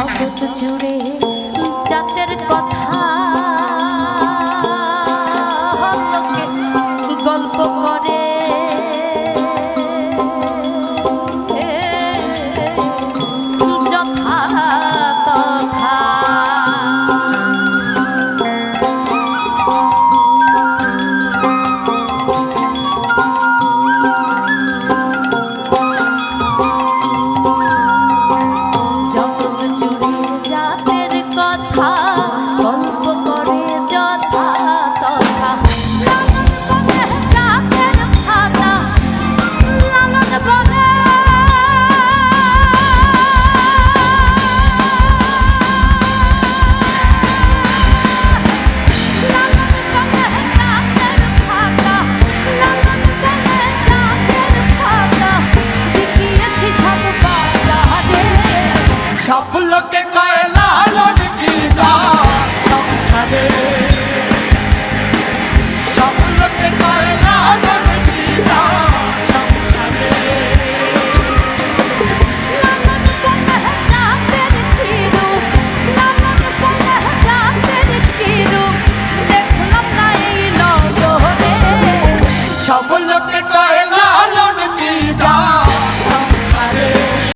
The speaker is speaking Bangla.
জগৎ জুড়ে জাতের কথা। গল্প সব লোকে কয় লালন